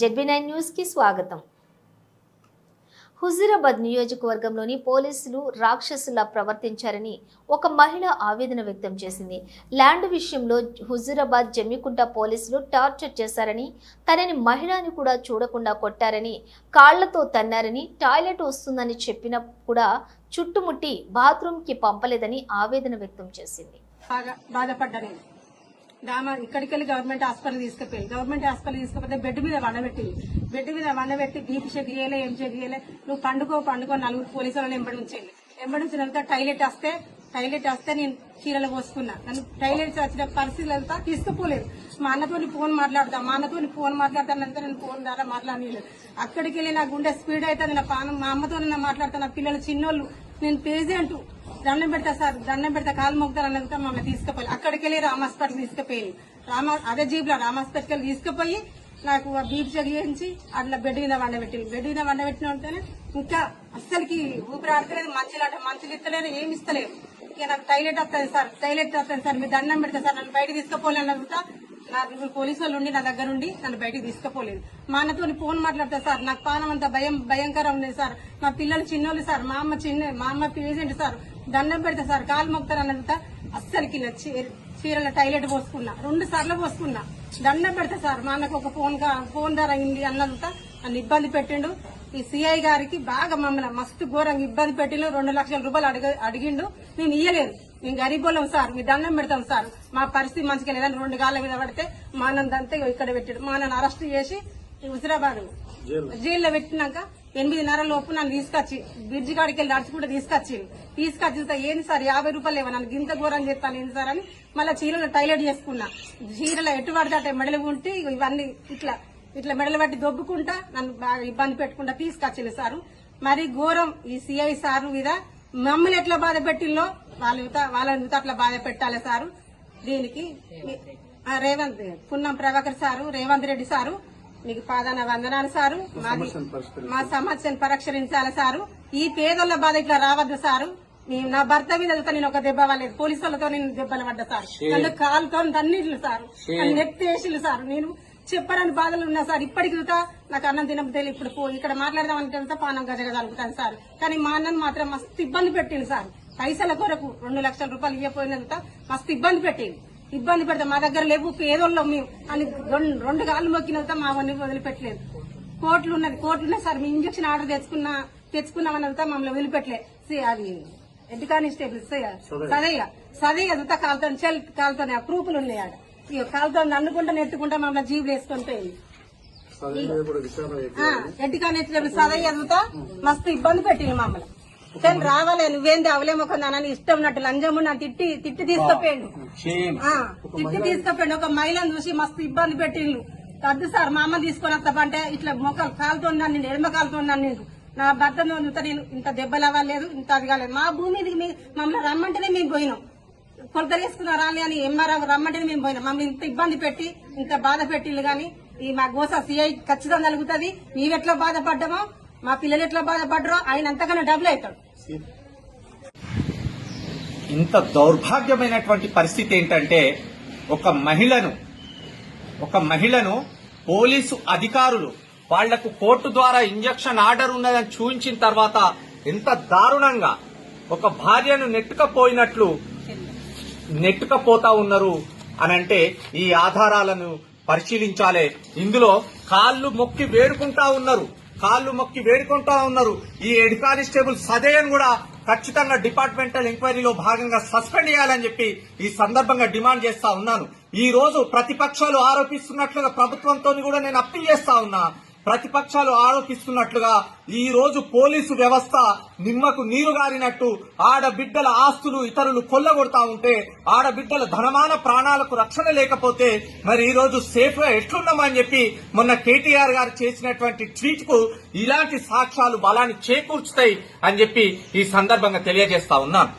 ZB nine న్యూస్కి స్వాగతం. హుజీరాబాద్ నియోజకవర్గంలోని పోలీసులు రాక్షసులా ప్రవర్తించారని ఒక మహిళ ఆవేదన వ్యక్తం చేసింది. ల్యాండ్ విషయంలో హుజీరాబాద్ జమ్మికుంట పోలీసులు టార్చర్ చేశారని తనని మహిళని కూడా చూడకుండా కొట్టారని కాళ్ళతో తన్నారని టాయిలెట్ వస్తుందని చెప్పిన కూడా చుట్టుముట్టి బాత్రూమ్కి పంపలేదని ఆవేదన వ్యక్తం చేసింది. బాధపడ్డా ఇక్కడికి వెళ్ళి గవర్నమెంట్ హాస్పిటల్ తీసుకుపోయి గవర్నమెంట్ హాస్పిటల్ తీసుకుపోతే బెడ్ మీద వండబెట్టి బెడ్ మీద వండబెట్టి బీపీ చెక్ చేయలే ఏం చెక్ చేయలే. నువ్వు పండుకో పండుకో నలుగురు పోలీసు వాళ్ళని ఎంబడి ఉంచేయండి. ఎంబడి ఉంచినంత టైలెట్ వస్తే టైలెట్ వస్తే నేను చీరలు పోసుకున్నా. నన్ను టైలెట్ వచ్చిన పరిస్థితులు అంతా తీసుకుపోలేదు. మా అన్నతో ఫోన్ మాట్లాడతా మా అన్నతోని ఫోన్ మాట్లాడతానంత నేను ఫోన్ ద్వారా మాట్లాడలేదు అక్కడికి వెళ్ళి నా గుండె స్పీడ్ అవుతుంది నా పానం మా అమ్మతో నేను మాట్లాడతా నా పిల్లలు చిన్నోళ్ళు నేను పేజెంట్ దండం పెడతా సార్ దండం పెడతా. కాలు మొక్కుతారు అన్నందుకు మమ్మల్ని తీసుకుపోయి అక్కడికి వెళ్ళి రామ హాస్పిటల్ తీసుకుపోయి రామ అదే జీప్లో రామ తీసుకుపోయి నాకు బీపీ బీప్ చెక్ చేయించి అట్లా బెడ్ మీద వండబెట్టింది. బెడ్ మీద వండబెట్టిన ఉంటేనే ఇంకా అస్సలకి ఊపిరి ఆడతలేదు మంచిలు అంటే మంచులు ఇస్తలేదు ఏమి ఇస్తలేదు. ఇక నాకు టైలెట్ వస్తుంది సార్ టైలెట్ వస్తుంది సార్ మీరు దండం పెడతా సార్ నన్ను బయట అన్నది అడుగుతా నా పోలీసు వాళ్ళు ఉండి నా దగ్గర ఉండి నన్ను బయటికి తీసుకుపోలేదు. మా అన్నతో ఫోన్ మాట్లాడతా సార్ నాకు పానం అంత భయం భయంకరం ఉంది సార్. మా పిల్లలు చిన్నోళ్ళు సార్. మా అమ్మ చిన్న మా అమ్మ పేజెంట్ సార్. దండం పెడతా సార్. కాలు మొక్తారు అన్నంత అస్సలకి నచ్చి చీరల టైలెట్ పోసుకున్నా రెండు సార్లు పోసుకున్నా. దండం పెడతా సార్. మా అన్నకు ఒక ఫోన్ కా- ఫోన్ ధర అయింది అన్నంత. నన్ను ఇబ్బంది పెట్టిండు. ఈ సిఐ గారికి బాగా మమ్మల్ని మస్తు ఘోరంగా ఇబ్బంది పెట్టిండు. రెండు లక్షల రూపాయలు అడిగిండు. నేను ఇయ్యలేదు. మేము గరీబోళ్ళం సార్ మీ దండం పెడతాం సార్. మా పరిస్థితి మంచిగా లేదని రెండు గాళ్ళ మీద పడితే మా అన్నందంతా ఇక్కడ పెట్టాడు. మా అన్నను అరెస్ట్ చేసి హుజరాబాద్ జైల్లో. పెట్టినాక ఎనిమిదిన్నర లోపు నన్ను తీసుకొచ్చి బ్రిడ్జి కాడికి వెళ్ళి నడుచుకుంటూ తీసుకొచ్చి తీసుకొచ్చి ఏంది సార్ యాభై రూపాయలు లేవా? నన్ను గింత ఘోరం చేస్తాను ఏంది సార్ అని మళ్ళీ చీరలు టైలెట్ చేసుకున్నా. చీరలు ఎటు పడితే మెడలు ఉంటే ఇవన్నీ ఇట్లా ఇట్లా మెడలు పట్టి దొబ్బుకుంటా నన్ను బాగా ఇబ్బంది పెట్టుకుంటా తీసుకొచ్చింది సారు. మరి ఘోరం ఈ సిఐ సారు మీద మమ్మల్ని ఎట్లా బాధ పెట్టిల్లో? వాళ్ళ వాళ్ళ యువత అట్లా బాధ పెట్టాలి సారు? దీనికి రేవంత్ పున్నం ప్రభాకర్ సారు రేవంత్ రెడ్డి సారు మీకు పాదాన వందనాలు సారు. మాది మా సమస్యను పరిష్కరించాలి సారు? ఈ పేదోళ్ళ బాధ ఇట్లా రావద్దు సారు. నేను నా భర్త మీద వెళ్తా నేను ఒక దెబ్బ వాళ్ళేది పోలీసు వాళ్ళతో నేను దెబ్బలు పడ్డా సార్. నన్ను కాలుతో సారు. నన్ను నెత్తేసిలు సార్. నేను చెప్పరని బాధలు ఉన్నా సార్. ఇప్పటికి నాకు అన్నం తినబుద్ధి ఇప్పుడు పో ఇక్కడ మాట్లాడదామంటే వెళ్తే పానం గజగలుగుతాను సార్. కానీ మా అన్నను మాత్రం మస్తు ఇబ్బంది పెట్టింది సార్. పైసల కొరకు రెండు లక్షల రూపాయలు ఇవ్వపోయినంత మస్తు ఇబ్బంది పెట్టింది ఇబ్బంది పెడతాం మా దగ్గర లేవు పేదోళ్ళం మేము. అని రెండు రెండు కాళ్ళు మొక్కినంత మా అవన్నీ వదిలిపెట్టలేదు. కోట్లు ఉన్నది కోట్లు ఉన్నాయి సార్. మీ ఇంజక్షన్ ఆర్డర్ తెచ్చుకున్నా తెచ్చుకున్నామన్నంతా మమ్మల్ని వదిలిపెట్టలే. సి, అది హెడ్ కానిస్టేబుల్ సదయ్య. సదయ్య. అంతా కాలుతో చెల్ కాలుతో ప్రూఫ్లు ఉన్నాయి ఆడ. కాలుతో అనుకుంటా నెట్టుకుంటా మమ్మల్ని వేసుకొని పోయింది. ఆ, హెడ్ కానిస్టేబుల్ సదయ్య అంతా మస్తు ఇబ్బంది పెట్టింది మమ్మల్ని. కానీ రావాలే నువ్వేంది అవలేమొకందానని ఇష్టం ఉన్నట్టు లంజము నా తిట్టి తిట్టి తీసుకుపోయిండు. ఆ, తిట్టి తీసుకుపోయిండు ఒక మహిళను చూసి మస్తు ఇబ్బంది పెట్టిండు. వద్దు సార్ మా అమ్మ తీసుకొని వస్తామంటే ఇట్లా మొక్కలు కాలుతున్నాను నేను ఎడమ కాలుతున్నాను నేను నా భర్త నేను ఇంత దెబ్బలు అవ్వలేదు ఇంత అది కాలేదు. మా భూమి మమ్మల్ని రమ్మంటేనే మేము పోయినాం. కొలతలేసుకున్న రాలి అని ఎంఆర్ఆ రమ్మంటేనే మేము పోయినాం. మమ్మల్ని ఇంత ఇబ్బంది పెట్టి ఇంత బాధ పెట్టిళ్ళు కానీ ఈ మా గోస సిఐ ఖచ్చితంగా కలుగుతుంది నీవెట్లా బాధపడ్డామో మా పిల్లలు ఎట్లా బాధపడ్డరో ఆయన అంతకన్నా డబ్బులు అవుతాడు. ఇంత దౌర్భాగ్యమైనటువంటి పరిస్థితి ఏంటంటే ఒక మహిళను ఒక మహిళను పోలీసు అధికారులు వాళ్ళకు కోర్టు ద్వారా ఇంజక్షన్ ఆర్డర్ ఉన్నదని చూపించిన తర్వాత ఎంత దారుణంగా ఒక భార్యను నెట్టుకపోయినట్లు నెట్టుకపోతా ఉన్నారు అనంటే ఈ ఆధారాలను పరిశీలించాలే. ఇందులో కాళ్ళు మొక్కి వేడుకుంటా ఉన్నారు. కాళ్ళు మొక్కి వేడుకుంటా ఉన్నారు. ఈ హెడ్ కానిస్టేబుల్ సదయన్ కూడా ఖచ్చితంగా డిపార్ట్మెంటల్ ఎంక్వైరీలో భాగంగా సస్పెండ్ చేయాలని చెప్పి ఈ సందర్భంగా డిమాండ్ చేస్తా ఉన్నాను. ఈ రోజు ప్రతిపక్షాలు ఆరోపిస్తున్నట్లుగా ప్రభుత్వంతో కూడా నేను అప్పీల్ చేస్తా ఉన్నా. ప్రతిపక్షాలు ఆరోపిస్తున్నట్లుగా ఈ రోజు పోలీసు వ్యవస్థ నిమ్మకు నీరు గారినట్టు ఆడబిడ్డల ఆస్తులు ఇతరులు కొల్లగొడతా ఉంటే ఆడబిడ్డల ధనమాన ప్రాణాలకు రక్షణ లేకపోతే మరి ఈ రోజు సేఫ్గా ఎట్లున్నామని చెప్పి మొన్న కేటీఆర్ గారు చేసినటువంటి ట్వీట్కు ఇలాంటి సాక్ష్యాలు బలాన్ని చేకూర్చుతాయి అని చెప్పి ఈ సందర్భంగా తెలియజేస్తా ఉన్నాను.